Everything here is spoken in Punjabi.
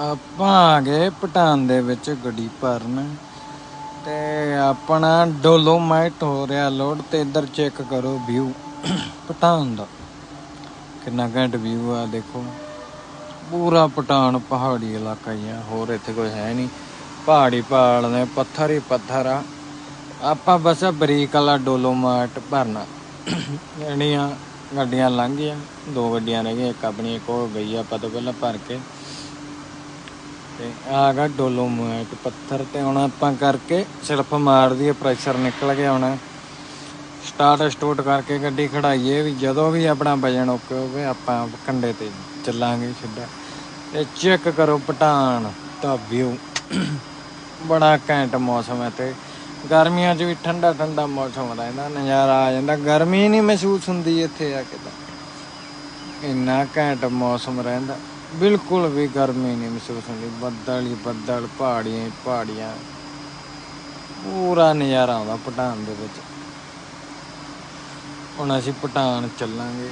ਆਪਾਂ ਆ ਗਏ ਪਟਾਨ ਦੇ ਵਿੱਚ ਗੱਡੀ ਭਰਨ ਤੇ ਆਪਣਾ ਡੋਲੋਮਾਈਟ ਹੋ ਰਿਹਾ ਲੋਡ ਤੇ ਇੱਧਰ ਚੈੱਕ ਕਰੋ ਵਿਊ ਪਟਾਨ ਦਾ। ਕਿੰਨਾ ਘੈਂਟ ਵਿਊ ਆ ਦੇਖੋ। ਪੂਰਾ ਪਟਾਨ ਪਹਾੜੀ ਇਲਾਕਾ ਹੀ ਆ, ਹੋਰ ਇੱਥੇ ਕੋਈ ਹੈ ਨਹੀਂ। ਪਹਾੜੀ ਪਹਾੜ ਨੇ ਪੱਥਰ ਹੀ ਪੱਥਰ ਆ। ਆਪਾਂ ਬਸ ਬਰੀਕ ਵਾਲਾ ਡੋਲੋਮਾਈਟ ਭਰਨਾ। ਜਿਹੜੀਆਂ ਗੱਡੀਆਂ ਲੰਘ ਗਈਆਂ, ਦੋ ਗੱਡੀਆਂ ਰਹਿ ਗਈਆਂ, ਇੱਕ ਆਪਣੀ, ਇੱਕ ਹੋ ਗਈ ਆਪਾਂ ਤੋਂ ਪਹਿਲਾਂ ਭਰ ਕੇ। ਤੇ ਆ ਗਾ ਡੋਲੋਮਾਈਟ ਪੱਥਰ ਤੇ ਹੁਣ ਆਪਾਂ ਕਰਕੇ ਸਿਰਫ ਮਾਰ ਦਈਏ ਪ੍ਰੈਸ਼ਰ ਨਿਕਲ ਗਿਆ ਹੁਣ। ਸਟਾਰਟ ਸਟੋਟ ਕਰਕੇ ਗੱਡੀ ਖੜਾਈਏ ਵੀ ਜਦੋਂ ਵੀ ਆਪਣਾ ਵਜਨ ਓਕੇ ਹੋਵੇ ਆਪਾਂ ਕੰਡੇ ਤੇ ਚੱਲਾਂਗੇ ਸਿੱਧਾ। ਤੇ ਚੈੱਕ ਕਰੋ ਪਟਾਨ ਦਾ ਵਿਊ ਬੜਾ ਘੈਂਟ ਮੌਸਮ ਹੈ ਤੇ ਗਰਮੀਆਂ 'ਚ ਵੀ ਠੰਡਾ ਠੰਡਾ ਮੌਸਮ ਰਹਿੰਦਾ ਨਜ਼ਾਰਾ ਆ ਜਾਂਦਾ। ਗਰਮੀ ਨਹੀਂ ਮਹਿਸੂਸ ਹੁੰਦੀ ਇੱਥੇ ਆ ਕੇ ਤਾਂ। ਇੰਨਾ ਘੈਂਟ ਮੌਸਮ ਰਹਿੰਦਾ। ਬਿਲਕੁਲ ਵੀ ਗਰਮੀ ਨਹੀਂ ਮਹਿਸੂਸ ਹੁੰਦੀ। ਬੱਦਲ ਹੀ ਬੱਦਲ, ਪਹਾੜੀਆਂ ਹੀ ਪਹਾੜੀਆਂ। ਪੂਰਾ ਨਜ਼ਾਰਾ ਆਉਂਦਾ ਪਟਾਨ ਦੇ ਵਿੱਚ। ਹੁਣ ਅਸੀਂ ਪਟਾਨ ਚੱਲਾਂਗੇ।